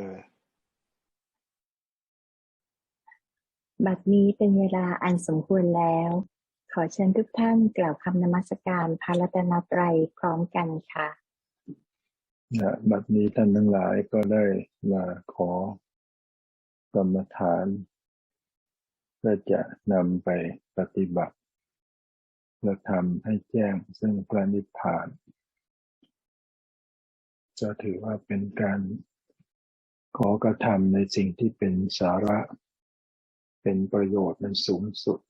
เลยบัดนี้เป็นเวลาอันสมควรแล้ว ขอเชิญทุกท่านกล่าวคำนมัสการพระรัตนตรัยพร้อมกันค่ะนะบัดนี้ท่านทั้งหลายก็ได้มาขอกรรมฐานเพื่อจะนำไปปฏิบัติเพื่อทำให้แจ้งซึ่งพระนิพพาน จะถือว่าเป็นการ ขอกระทำในสิ่งที่เป็นสาระ เป็นประโยชน์มันสูงสุด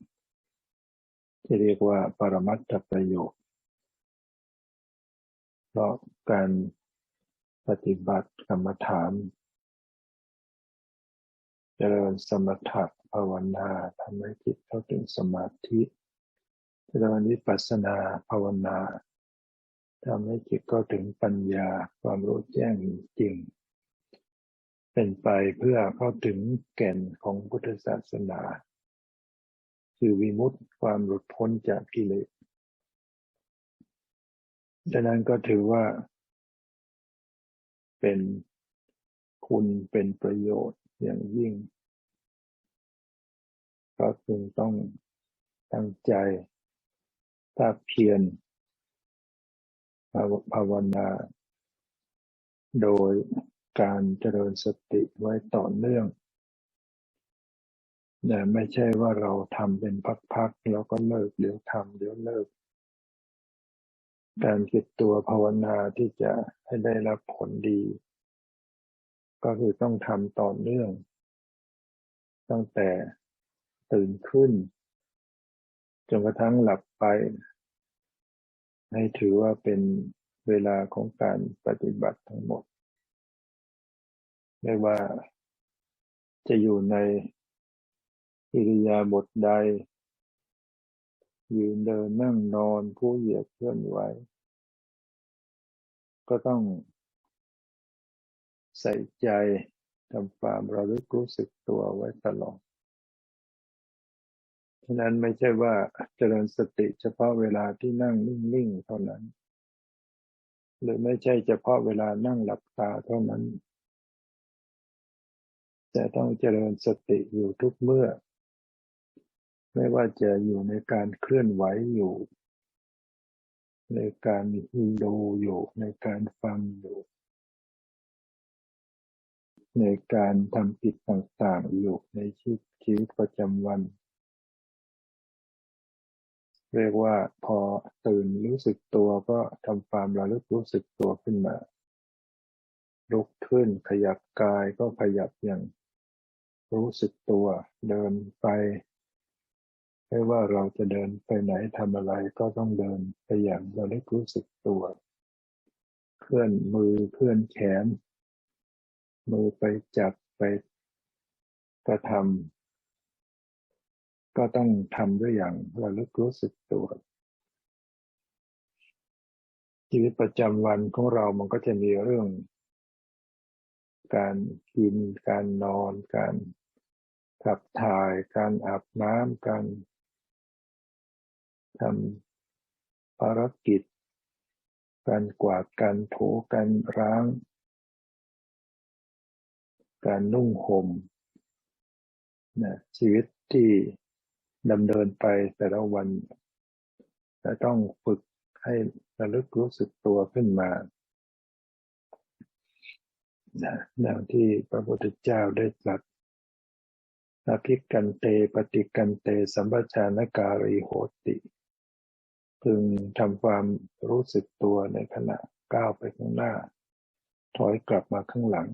ที่เรียกว่าปรมัตถประโยชน์ เพราะการปฏิบัติกรรมฐาน เจริญสมถะภาวนาทำให้จิตเข้าถึงสมาธิเจริญวิปัสสนาภาวนาทำให้จิตเข้าถึงปัญญาความรู้แจ้งจริง เป็นไปเพื่อเข้าถึงแก่นของพุทธศาสนา คือวิมุตติความหลุดพ้นจากกิเลสดังนั้นก็ถือว่า เป็นคุณเป็นประโยชน์อย่างยิ่ง ก็จึงต้องตั้งใจถ้าเพียรภาวนา โดย การเจริญสติไว้ต่อเนื่องแต่ไม่ใช่ว่าเราทำเป็นพักๆแล้วก็เลิกเดี๋ยวทำเดี๋ยวเลิก การเก็บตัวภาวนาที่จะให้ได้รับผลดี ก็คือต้องทำต่อเนื่อง ตั้งแต่ตื่นขึ้นจนกระทั่งหลับไป ให้ถือว่าเป็นเวลาของการปฏิบัติทั้งหมด ไม่ว่าจะอยู่ในอิริยาบถใด ยืนเดินนั่งนอนผู้เหยียดเคลื่อนไหว ก็ต้องใส่ใจทำความระลึกรู้สึกตัวไว้ตลอด ฉะนั้นไม่ใช่ว่าเจริญสติเฉพาะเวลาที่นั่งนิ่งๆเท่านั้น หรือไม่ใช่เฉพาะเวลานั่งหลับตาเท่านั้น แต่ต้องเจริญสติอยู่ทุกเมื่อ ไม่ว่าจะอยู่ในการเคลื่อนไหวอยู่ ในการดูอยู่ในการฟังอยู่ ในการทำกิจต่างๆอยู่ในชีวิตประจำวัน เรียกว่าพอตื่นรู้สึกตัวก็ทำความระลึกรู้สึกตัวขึ้นมาลุกขึ้นขยับกายก็ขยับอย่าง รู้สึกตัว เดินไป ไม่ว่าเราจะเดินไปไหนทำอะไรก็ต้องเดินไปอย่างระลึกรู้สึกตัว เคลื่อนมือเคลื่อนแขน มือไปจับไปกระทำก็ต้องทำด้วยอย่างระลึกรู้สึกตัวชีวิตประจำวันของเรามันก็จะมีเรื่อง การกิน การนอน การ ขับถ่าย การอาบน้ำการทำภารกิจ การกวาดการถูการร้าง การนุ่งห่มนะชีวิตที่ดำเนินไปแต่ละวันจะต้องฝึกให้ระลึกรู้สึกตัวขึ้นมาดังที่พระพุทธเจ้าได้ตรัส นาพิกันเตปฏิกันเต สัมปชานการีโหติ พึงทำความรู้สึกตัวในขณะก้าวไปข้างหน้า ถอยกลับมาข้างหลัง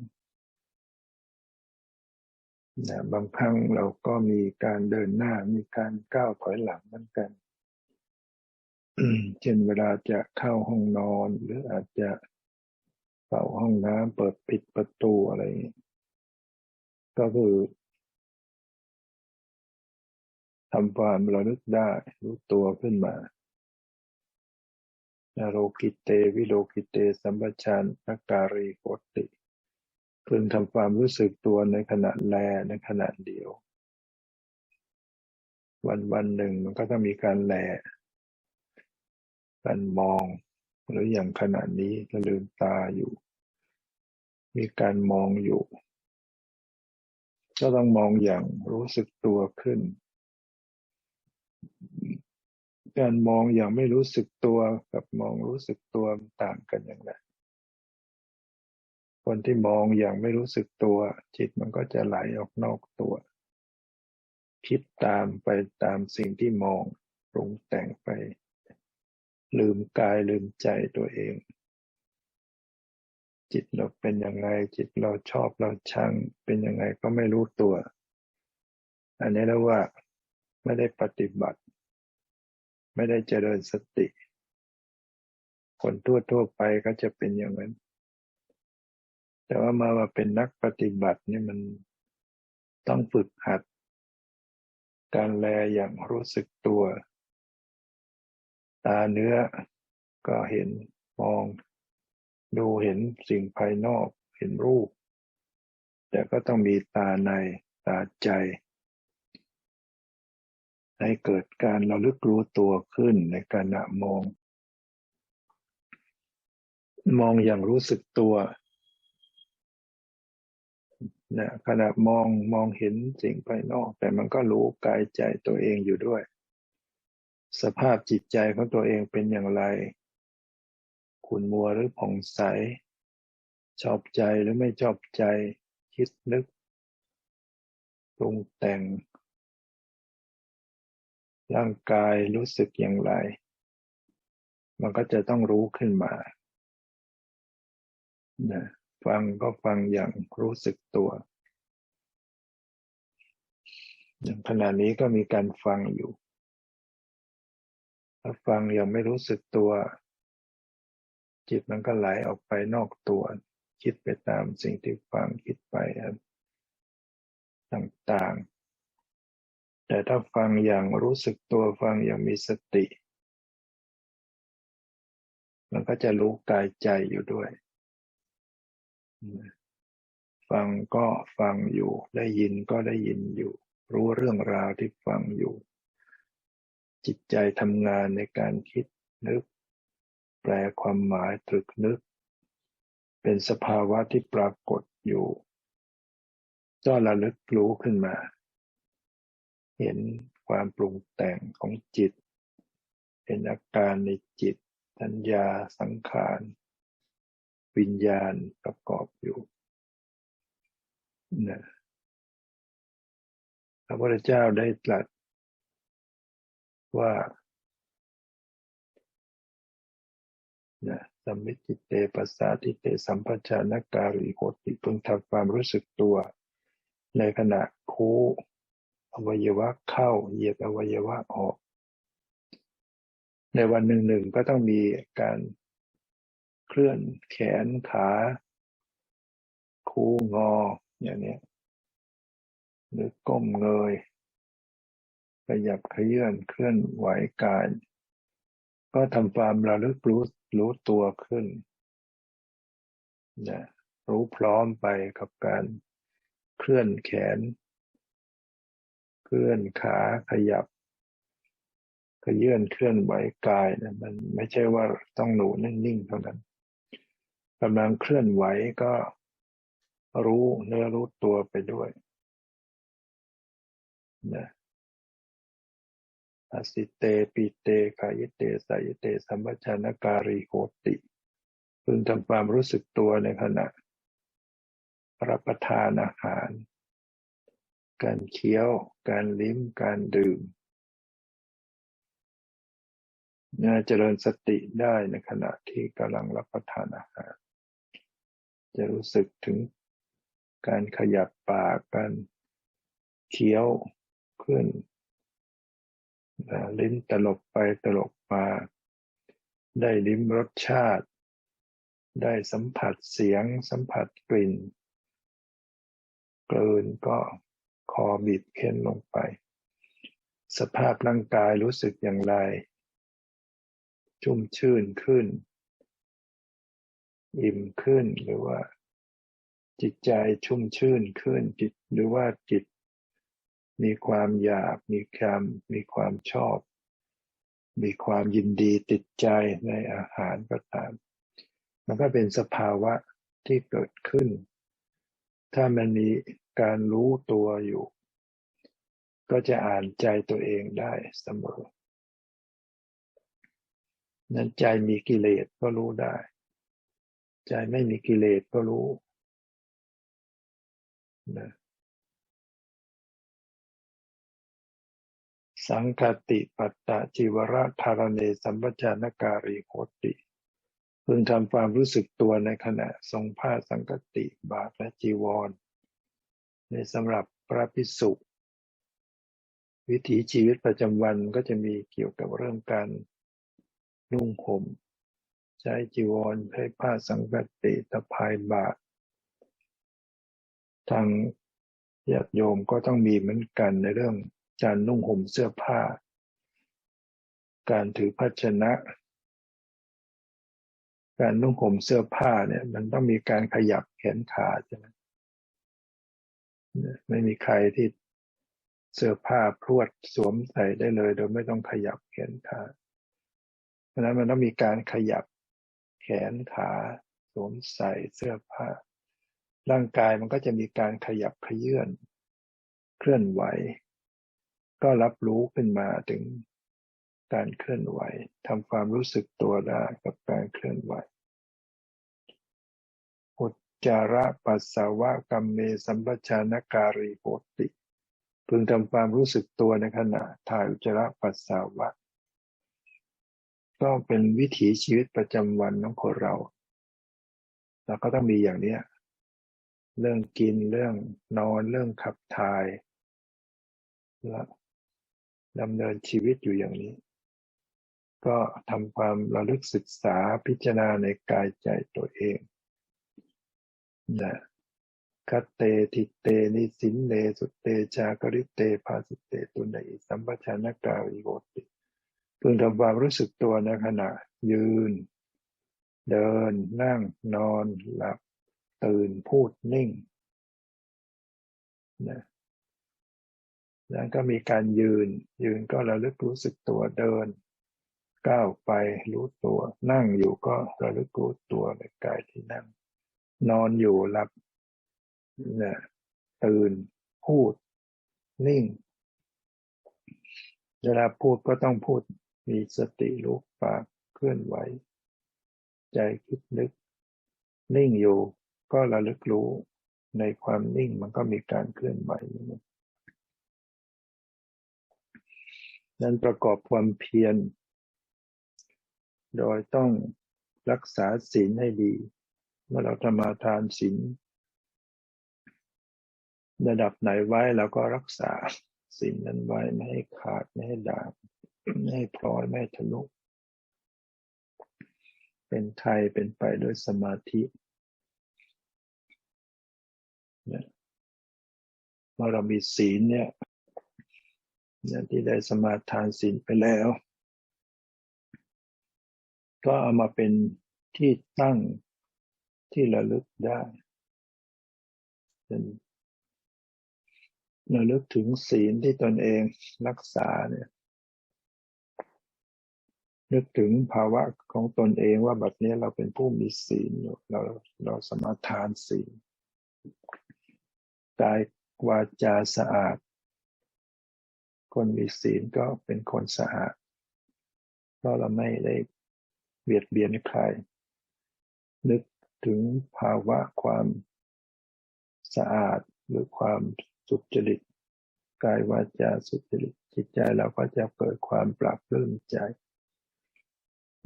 นะบางครั้งเราก็มีการเดินหน้ามีการก้าวถอยหลังเหมือนกันเช่นเวลาจะเข้าห้องนอน หรืออาจจะเป่าห้องน้ำเปิดปิดประตูอะไร ก็คือ ทำความระลึกได้รู้ตัวขึ้นมาโรกิเตวิโลกิเต สัมปชัญนการีโกติพึงทำความรู้สึกตัวในขณะแลในขณะเดียว วันวันหนึ่งมันก็ต้องมีการแลการมอง หรืออย่างขณะนี้ก็ลืมตาอยู่ มีการมองอยู่ ก็ต้องมองอย่างรู้สึกตัวขึ้น การมองอย่างไม่รู้สึกตัวกับมองรู้สึกตัวต่างกันอย่างไรคนที่มองอย่างไม่รู้สึกตัว จิตมันก็จะไหลออกนอกตัว คิดตามไปตามสิ่งที่มองปรุงแต่งไป ลืมกายลืมใจตัวเอง จิตเราเป็นยังไง จิตเราชอบเราชัง เป็นยังไงก็ไม่รู้ตัว อันนี้เรียกว่า ไม่ได้ปฏิบัติ ไม่ได้เจริญสติ คนทั่วๆไปก็จะเป็นอย่างนั้น แต่ว่ามามาเป็นนักปฏิบัตินี่มันต้องฝึกหัด การแลอย่างรู้สึกตัว ตาเนื้อก็เห็นมอง ดูเห็นสิ่งภายนอกเห็นรูป แต่ก็ต้องมีตาในตาใจ ให้เกิดการระลึกรู้ตัวขึ้นในการมอง มองอย่างรู้สึกตัวนะขณะมองมองเห็นสิ่งภายนอก แต่มันก็รู้กายใจตัวเองอยู่ด้วย สภาพจิตใจของตัวเองเป็นอย่างไร ขุนมัวหรือผ่องใส ชอบใจหรือไม่ชอบใจ คิดนึกปรุงแต่ง ร่างกายรู้สึกอย่างไร มันก็จะต้องรู้ขึ้นมานะฟังก็ฟังอย่างรู้สึกตัว อย่างขณะนี้ก็มีการฟังอยู่ ถ้าฟังยังไม่รู้สึกตัว จิตมันก็ไหลออกไปนอกตัว คิดไปตามสิ่งที่ฟังคิดไปต่างๆ แต่ถ้าฟังอย่างรู้สึกตัวฟังอย่างมีสติ มันก็จะรู้กายใจอยู่ด้วย ฟังก็ฟังอยู่ ได้ยินก็ได้ยินอยู่ รู้เรื่องราวที่ฟังอยู่ จิตใจทำงานในการคิดนึก แปลความหมายตรึกนึก เป็นสภาวะที่ปรากฏอยู่ก็ระลึกรู้ขึ้นมา เห็นความปรุงแต่งของจิต เห็นอาการในจิต สัญญาสังขาร วิญญาณประกอบอยู่นะพระพุทธเจ้าได้ตรัสว่านะสัมมิจิเตปัสสาติเตสัมปชานการิโหติพึงทำความรู้สึกตัว ในขณะคู อวัยวะเข้า เหยียดอวัยวะออก ในวันหนึ่งหนึ่งก็ต้องมีการเคลื่อนแขนขา คูงออย่างนี้หรือก้มเงยขยับขยื่นเคลื่อนไหวกาย ก็ทำความระลึกรู้รู้ตัวขึ้นนะรู้พร้อมไปกับการเคลื่อนแขน เคลื่อนขาขยับขยื่นเคลื่อนไหวกายนะมันไม่ใช่ว่าต้องหนูนิ่งๆเท่านั้นกำลังเคลื่อนไหวก็รู้เนื้อรู้ตัวไปด้วยนะอสิเตปิเตกายเตสายเตสัมปชานการีโหติพึงทำความรู้สึกตัวในขณะรับประทานอาหาร การเคี้ยว การลิ้ม การดื่มน่าเจริญสติได้ในขณะที่กำลังรับประทานอาหาร จะรู้สึกถึงการขยับปาก การเคี้ยวขึ้นลิ้นตลบไปตลบมา ได้ลิ้มรสชาติ ได้สัมผัสเสียง สัมผัสกลิ่นกลืนก็ คอบีบเค้นลงไป สภาพร่างกายรู้สึกอย่างไร ชุ่มชื่นขึ้น อิ่มขึ้นหรือว่า จิตใจชุ่มชื่นขึ้นจิตหรือว่าจิต มีความอยากมีความมีความชอบ มีความยินดีติดใจในอาหารก็ตาม มันก็เป็นสภาวะที่เกิดขึ้น ถ้ามันมี การรู้ตัวอยู่ ก็จะอ่านใจตัวเองได้เสมอ นั้นใจมีกิเลสก็รู้ได้ ใจไม่มีกิเลสก็รู้นะสังคติปัตตะจิวระธารเนสัมปจานการีโคติพึงทำความรู้สึกตัวในขณะทรงผ้าสังคติบาทและจีวร ในสำหรับพระภิกษุ วิถีชีวิตประจำวันก็จะมีเกี่ยวกับเรื่องการนุ่งห่มใช้จีวรใช้ผ้าสังคติตะพายบาททางญาติโยมก็ต้องมีเหมือนกันในเรื่องการนุ่งห่มเสื้อผ้า การถือภาชนะ การนุ่งห่มเสื้อผ้าเนี่ยมันต้องมีการขยับแขนขาใช่ไหม ไม่มีใครที่เสื้อผ้าพรวดสวมใส่ได้เลย โดยไม่ต้องขยับแขนขาเพราะนั้นมันต้องมีการขยับแขนขาสวมใส่เสื้อผ้า ร่างกายมันก็จะมีการขยับขยื่นเคลื่อนไหว ก็รับรู้ขึ้นมาถึงการเคลื่อนไหวทำความรู้สึกตัวได้กับการเคลื่อนไหว จาระปัสสาวะกัมเมสัมปชานการีโหติ พึงทำความรู้สึกตัวในขณะถ่ายอุจจาระปัสสาวะ ก็เป็นวิถีชีวิตประจำวันของคนเรา เราก็ต้องมีอย่างเนี้ย เรื่องกินเรื่องนอนเรื่องขับถ่ายและดำเนินชีวิตอยู่อย่างนี้ ก็ทำความระลึกศึกษาพิจารณาในกายใจตัวเอง นะคัตเตติเตนิสินเนสุเตชากริเตภาสุเตตุนอิสัมปชานกาวิโกติพึงทำความรู้สึกตัวในขณะ ยืน เดิน นั่ง นอน หลับ ตื่น พูด นิ่งนะแล้วก็มีการยืน ยืนก็ระลึกรู้สึกตัวเดิน ก้าวไปรู้ตัว นั่งอยู่ก็ระลึกรู้ตัวในกายที่นั่ง นอนอยู่หลับนี่ยตื่น พูด นิ่ง เวลาพูดก็ต้องพูด มีสติรู้ปากเคลื่อนไหว ใจคิดนึก นิ่งอยู่ก็ระลึกรู้ในความนิ่งมันก็มีการเคลื่อนไหวนั้นประกอบความเพียร โดยต้องรักษาศีลให้ดี เมื่อเราทำมาทานศีลระดับไหนไว้เราก็รักษาศีลนั้นไว้ไม่ให้ขาดไม่ให้ด่าบไม่ให้พลอยไม่ให้ทะลุเป็นไทยเป็นไปด้วยสมาธิเมื่อเรามีศีลเนี่ยที่ได้สมาทานศีลไปแล้ว ก็เอามาเป็นที่ตั้ง ที่ระลึกได้เป็นระลึกถึงศีลที่ตนเองรักษาเนี่ยนึกถึงภาวะของตนเองว่าแบบนี้เราเป็นผู้มีศีลอยู่เราเราสมาทานศีลกายวาจาสะอาด คนมีศีลก็เป็นคนสะอาดเพราะเราไม่ได้เบียดเบียนใคร นึก ถึงภาวะความสะอาดหรือความสุจริตกายวาจาสุจริตจิตใจเราก็จะเกิดความปรับปลื้มใจ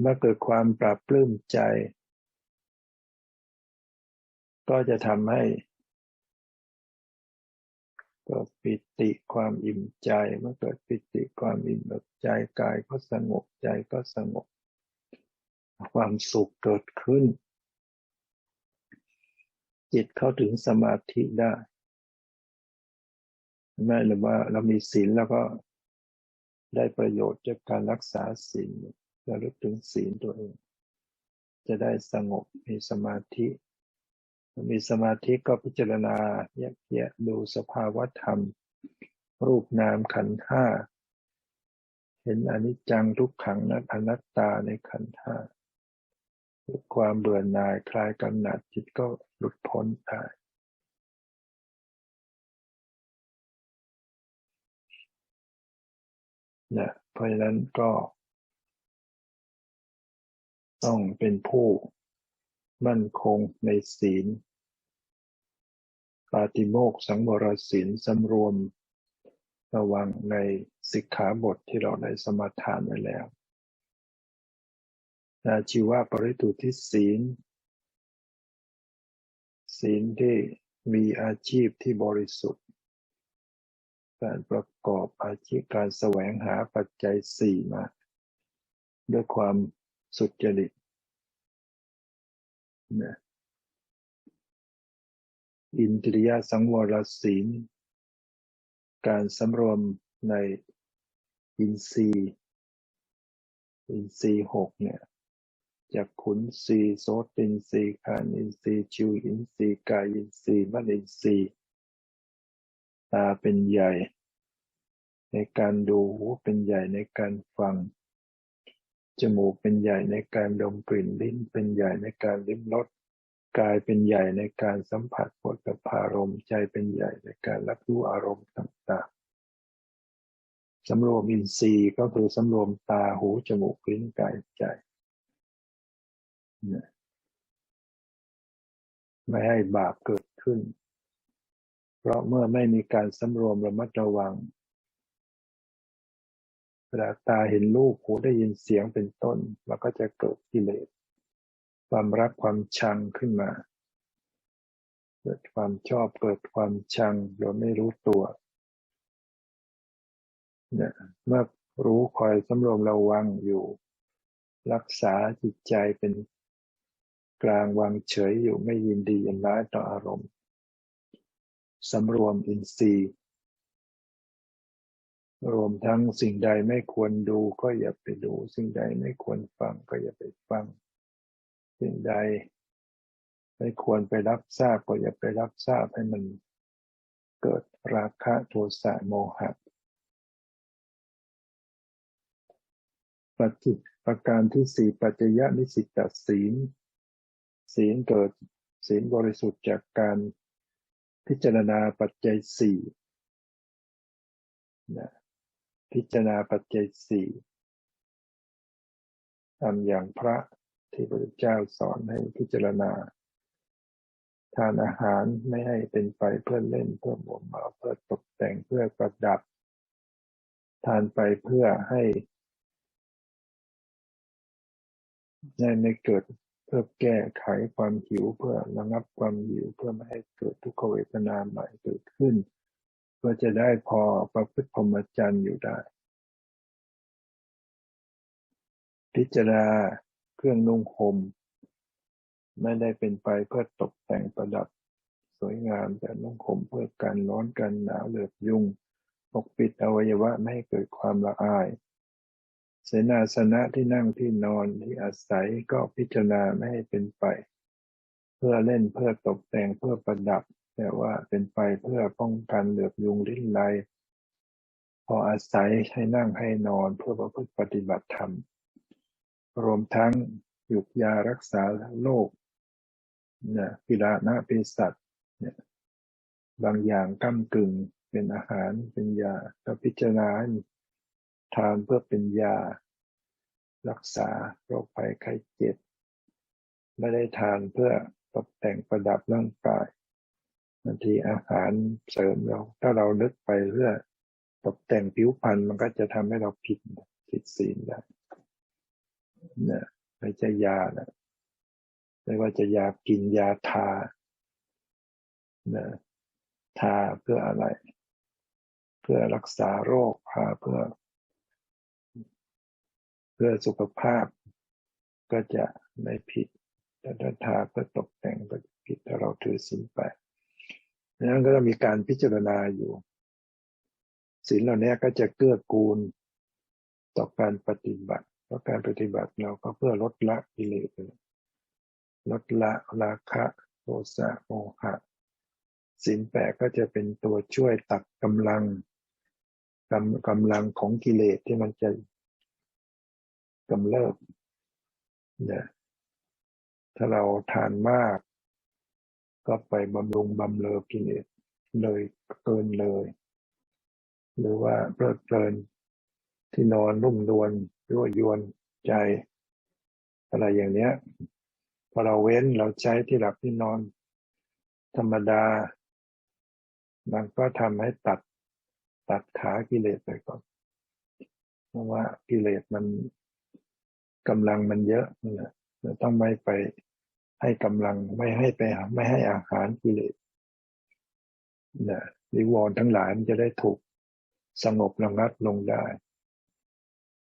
เมื่อเกิดความปรับปลื้มใจ ก็จะทำให้เกิดปิติความอิ่มใจเมื่อเกิดปิติความอิ่มใจกายก็สงบใจก็สงบ ความสุขเกิดขึ้น จิตเข้าถึงสมาธิได้ไม่หรือว่าเรามีศีลแล้วก็ได้ประโยชน์จากการรักษาศีลระลึกถึงศีลตัวเอง จะได้สงบมีสมาธิมีสมาธิก็พิจารณาแยกแยะดูสภาวะธรรม รูปนามขันธ์ห้าเห็นอนิจจังทุกขังนัตอนัตตาในขันธ์ห้า ความเบื่อหน่ายคลายกำหนัดจิตก็หลุดพ้นได้นะเพราะฉะนั้นก็ ต้องเป็นผู้มั่นคงในศีลปาติโมกสังวรศีลสำรวมระวังในสิกขาบทที่เราได้สมาทานไว้แล้ว อาชีวะปริตุทิศีล ศีลที่มีอาชีพที่บริสุทธิ์ การประกอบอาชีพการแสวงหาปัจจัยสี่มา ด้วยความสุจริตนะอินทรียสังวรศีล การสำรวมในอินทรีย์ อินทรีย์หกเนี่ย จากขุนสีโสตินสีคานินสีชิวอินสีกายินสีมณินสีตาเป็นใหญ่ ในการดูหูเป็นใหญ่ในการฟัง จมูกเป็นใหญ่ในการดมกลิ่นลิ้นเป็นใหญ่ในการลิ้มรสกายเป็นใหญ่ในการสัมผัสผลกับอารมใจเป็นใหญ่ในการรับรู้อารมณ์ต่างๆสำรวมอินทรีย์ก็คือสำรวมตาหูจมูกลิ้นกายใจ ไม่ให้บาปเกิดขึ้น เพราะเมื่อไม่มีการสำรวมระมัดระวังเวลาตาเห็นรูปหูได้ยินเสียงเป็นต้น มันก็จะเกิดกิเลส ความรักความชังขึ้นมา เกิดความชอบเกิดความชังโดยไม่รู้ตัวเนี่ยเมื่อรู้คอยสำรวมระวังอยู่ รักษาจิตใจเป็น กลางวางเฉยอยู่ไม่ยินดียินร้ายต่ออารมณ์สำรวมอินทรีย์ รวมทั้งสิ่งใดไม่ควรดูก็อย่าไปดู สิ่งใดไม่ควรฟังก็อย่าไปฟัง สิ่งใดไม่ควรไปรับทราบก็อย่าไปรับทราบให้มันเกิดราคะโทสะโมหะปฏิประการที่สี่ปัจจยนิสิตศีล ศีลเกิดศีลบริสุทธิ์จากการพิจารณาปัจจัยสี่นะพิจารณาปัจจัยสี่ทำอย่างพระที่พระเจ้าสอนให้พิจารณา ทานอาหารไม่ให้เป็นไปเพื่อเล่นเพื่อหมวมาเพื่อตกแต่งเพื่อประดับ ทานไปเพื่อให้ไม่เกิด เพื่อแก้ไขความหิวเพื่อระงับความหิวเพื่อไม่ให้เกิดทุกขเวทนาใหม่เกิดขึ้น เพื่อจะได้พอประพฤติพรหมจรรย์อยู่ได้ พิจารณาเครื่องนุ่งห่มไม่ได้เป็นไปเพื่อตกแต่งประดับสวยงามแต่นุ่งห่มเพื่อการร้อนกันหนาวเหลือบยุ่งปกปิดอวัยวะไม่ให้เกิดความละอาย เสนาสนะที่นั่งที่นอนที่อาศัยก็พิจารณาไม่ให้เป็นไป เพื่อเล่นเพื่อตกแต่งเพื่อประดับ แต่ว่าเป็นไปเพื่อป้องกันเหลือบยุงลิ้นไลพออาศัยให้นั่งให้นอนเพื่อประพฤติปฏิบัติธรรม รวมทั้งหยุกยารักษาโรคเนี่ยกิรานะเภสัชเนี่ยบางอย่างก้ากึ่งเป็นอาหารเป็นยาก็พิจารณา ทานเพื่อเป็นยา รักษาโรคภัยไข้เจ็บ ไม่ได้ทานเพื่อตกแต่งประดับร่างกายบางทีอาหารเสริมเรา ถ้าเรานึกไปเพื่อตกแต่งผิวพรรณมันก็จะทำให้เราผิดผิดศีลได้เนี่ยไม่ใช่ยานะไม่ว่าจะยากินยาทานะทาเพื่ออะไร เพื่อรักษาโรคพาเพื่อ พื่อสุขภาพก็จะไม่ผิดแต่ถ้าทาเพื่อตกแต่งก็ผิดถ้าเราถือสินไปดนั้นก็ต้องมีการพิจารณาอยู่ศีลเหล่านี้ก็จะเกื้อกูลต่อการปฏิบัติ เพราะการปฏิบัติเราก็เพื่อลดละกิเลสลดละราคะโทสะโมหะศีลแปดก็จะเป็นตัวช่วยตัดกำลังกำกำลังของกิเลสที่มันจะ กำเริบนะถ้าเราทานมาก ก็ไปบำรุงบำเรอกิเลสเลยเกินเลย หรือว่าเพลิดเพลินที่นอนรุ่มนวลยั่วยวนใจ อะไรอย่างเนี้ย พอเราเว้นเราใช้ที่หลับที่นอน ธรรมดา มันก็ทำให้ตัดตัดขากิเลสไปก่อน เพราะว่ากิเลสมัน กำลังมันเยอะนะเราต้องไม่ไปให้กำลังไม่ให้ไปไม่ให้อาหารกิเลสนะนิวรณ์ทั้งหลายมันจะได้ถูกสงบระงับลงได้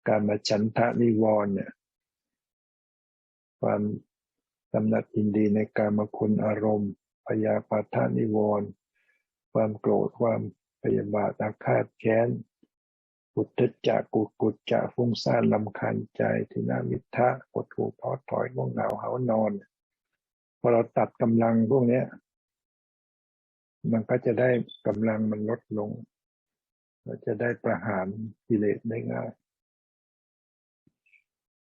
การมาฉันทะนิวรณ์เนี่ย ความกำหนัดยินดีในการมาคุณอารมณ์พยาปาทานิวรณ์ความโกรธความพยาบาทอาฆาตแค้น อุทธจักกุกุจจะฟุ้งซ่านลำคาญใจทินามิทะปวดหูท้อถอยง่วงเหงาหานอน พอเราตัดกำลังพวกเนี้ยมันก็จะได้กำลังมันลดลงเราจะได้ประหารกิเลสได้ง่าย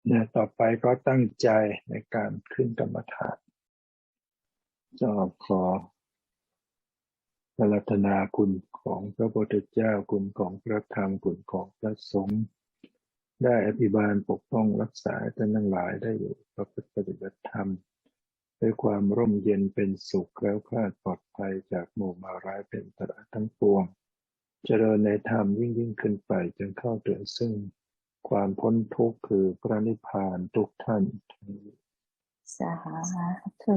เนี่ยต่อไปก็ตั้งใจในการขึ้นกรรมฐานจะขอ รัตนาคุณของพระพุทธเจ้าคุณของพระธรรมคุณของพระสงฆ์ได้อภิบาลปกป้องรักษาท่านทั้งหลายได้อยู่ประพฤติปฏิบัติธรรมด้วยความร่มเย็นเป็นสุขแล้วคลาดปลอดภัยจากหมู่มาร้ายเป็นตระทั้งปวง เจริญในธรรมยิ่งยิ่งขึ้นไปจนเข้าถึงซึ่งความพ้นทุกข์คือพระนิพพานทุกท่านสาธุ